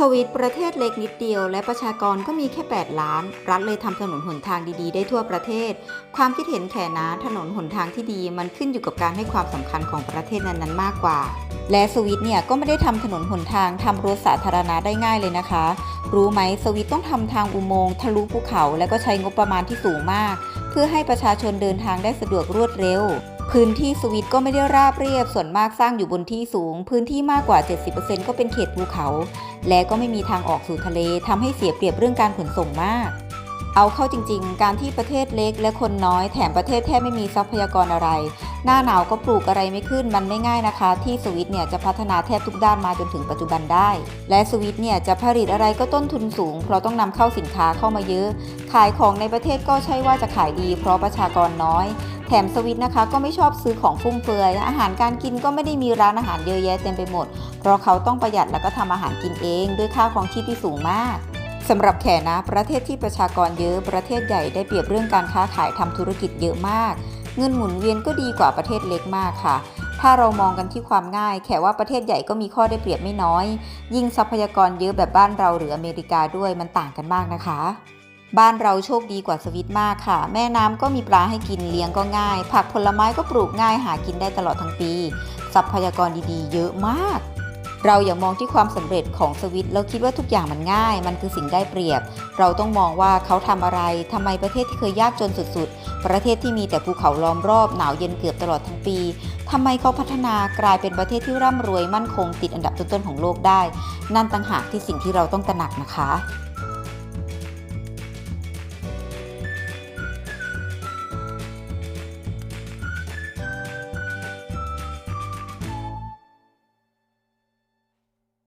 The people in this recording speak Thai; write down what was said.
สวิตประเทศเล็กนิดเดียว และประชากรก็มีแค่ 8 ล้าน รัฐเลยทำถนนหนทางดีๆ ได้ทั่วประเทศ ความคิดเห็นแขนะถนนหนทางที่ดีมันขึ้นอยู่กับการให้ความสำคัญของประเทศนั้นๆ มากกว่า และสวิตเนี่ยก็ไม่ได้ทำถนนหนทางทำรถสาธารณะได้ง่ายเลยนะคะ รู้ไหมสวิตต้องทำทางอุโมงค์ทะลุภูเขา และก็ใช้งบประมาณที่สูงมาก เพื่อให้ประชาชนเดินทางได้สะดวกรวดเร็วพื้นที่สวิตก็ไม่ได้ราบเรียบ ส่วนมากสร้างอยู่บนที่สูง พื้นที่มากกว่า 70%ก็เป็นเขตภูเขา และก็ไม่มีทางออกสู่ทะเลทำให้เสียเปรียบเรื่องการขนส่งมาก เอาเข้าจริงๆ การที่ประเทศเล็กและคนน้อยแถมประเทศแทบไม่มีทรัพยากรอะไร หน้าหนาวก็ปลูกอะไรไม่ขึ้นมันไม่ง่ายนะคะ ที่สวิตเนี่ยจะพัฒนาแทบทุกด้านมาจนถึงปัจจุบันได้ และสวิตเนี่ยจะผลิตอะไรก็ต้นทุนสูง เพราะต้องนำเข้าสินค้าเข้ามาเยอะ ขายของในประเทศก็ใช่ว่าจะขายดี เพราะประชากรน้อย แถมสวิตนะคะก็ไม่ชอบซื้อของฟุ่มเฟือย อาหารการกินก็ไม่ได้มีร้านอาหารเยอะแยะเต็มไปหมด เพราะเขาต้องประหยัดแล้วก็ทำอาหารกินเอง ด้วยค่าครองชีพที่สูงมากสำหรับแขนะ ประเทศที่ประชากรเยอะประเทศใหญ่ได้เปรียบเรื่องการค้าขายทำธุรกิจเยอะมาก เงินหมุนเวียนก็ดีกว่าประเทศเล็กมากค่ะ ถ้าเรามองกันที่ความง่ายแขว่าประเทศใหญ่ก็มีข้อได้เปรียบไม่น้อย ยิ่งทรัพยากรเยอะแบบบ้านเราหรืออเมริกาด้วยมันต่างกันมากนะคะ บ้านเราโชคดีกว่าสวิตมากค่ะ แม่น้ำก็มีปลาให้กินเลี้ยงก็ง่าย ผักผลไม้ก็ปลูกง่ายหากินได้ตลอดทั้งปี ทรัพยากรดีๆ เยอะมาก เราอย่ามองที่ความสำเร็จของสวิตแล้วคิดว่าทุกอย่างมันง่าย มันคือสิ่งได้เปรียบ เราต้องมองว่าเขาทำอะไรทำไมประเทศที่เคยยากจนสุดๆ ประเทศที่มีแต่ภูเขาล้อมรอบหนาวเย็นเกือบตลอดทั้งปีทำไมเขาพัฒนากลายเป็นประเทศที่ร่ำรวยมั่นคงติดอันดับต้นๆของโลกได้ นั่นต่างหากที่สิ่งที่เราต้องตระหนักนะคะ